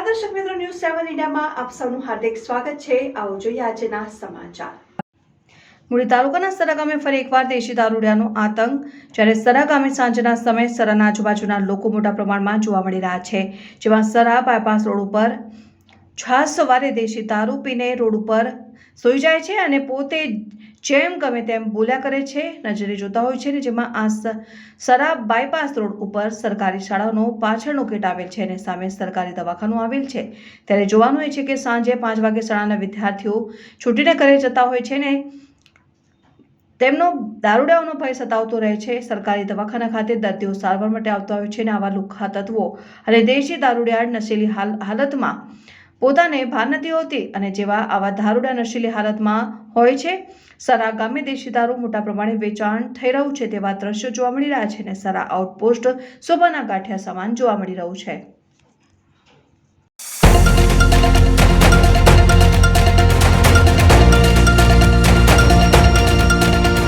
ન્યૂઝમાં આપ સૌનું હાર્દિક સ્વાગત છે. આવો જોઈએ આજના સમાચાર. મૂળી તાલુકાના સરા ગામે ફરી એકવાર દેશી દારૂડિયાનો આતંક. જ્યારે સરા ગામે સાંજના સમયે સરાના આજુબાજુના લોકો મોટા પ્રમાણમાં જોવા મળી રહ્યા છે. જેમાં સરા બાયપાસ રોડ ઉપર છ સવારે દેશી દારૂ પીને રોડ ઉપર સૂઈ જાય છે અને પોતે જેમ ગમે તેમ બોલ્યા કરે છે, નજરે જોતા હોય છે ને જેમાં આ સરા બાયપાસ રોડ ઉપર સરકારી શાળાનો પાછળનો ગેટ આવેલ છે અને સામે સરકારી દવાખાનું આવેલ છે. ત્યારે જોવાનું એ છે કે સાંજે પાંચ વાગે શાળાના વિદ્યાર્થીઓ છૂટીને ઘરે જતા હોય છે ને તેમનો દારૂડિયાઓનો ભય સતાવતો રહે છે. સરકારી દવાખાના ખાતે દર્દીઓ સારવાર માટે આવતા હોય છે અને આવા લુખા તત્વો અને દેશી દારૂડિયા નશીલી હાલ, હાલતમાં પોતાને ભાન નથી હોતી અને જેવા આવા દારૂડા નશીલી હાલતમાં હોય છે, સરા ગામે દેશી દારૂ મોટા પ્રમાણે વેચાણ થઈ રહ્યું છે તેવા દ્રશ્યો જોવા મળી રહ્યા છે અને સરા આઉટપોસ્ટ શોભાના ગાંઠિયા સમાન જોવા મળી રહ્યું છે.